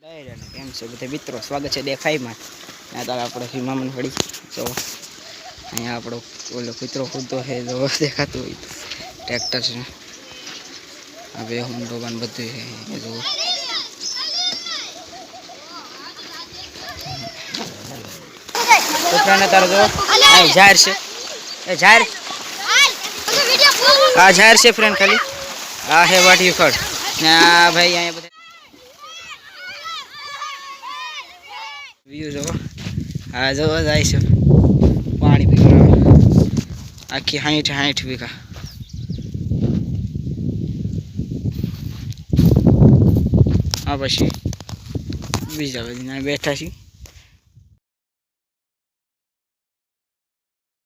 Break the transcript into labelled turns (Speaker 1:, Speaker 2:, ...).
Speaker 1: છે? બધા મિત્રો સ્વાગત છે દેખાઈમાં ત્યાં તારે આપણે પડી જો અહીંયા આપણો ઓલો કૂતરો કૂદતો છે જો દેખાતું હોય ટ્રેક્ટર છે. હવે હું ડોબાન બધું છે એ જુઓ. કૂતરાને તારો જો આ જાહેર છે. એ જાહેર. આ જાહેર છે ફ્રેન્ડ ખાલી. આ હે વાટી ખડ. ને આ ભાઈ અહીંયા બધા વ્યૂ જો. આ જો, જાય છે. પાણી પીવા આખી હાઈઠ હાઈઠ વીઘા આ પછી બીજા બધી બેઠા છીએ.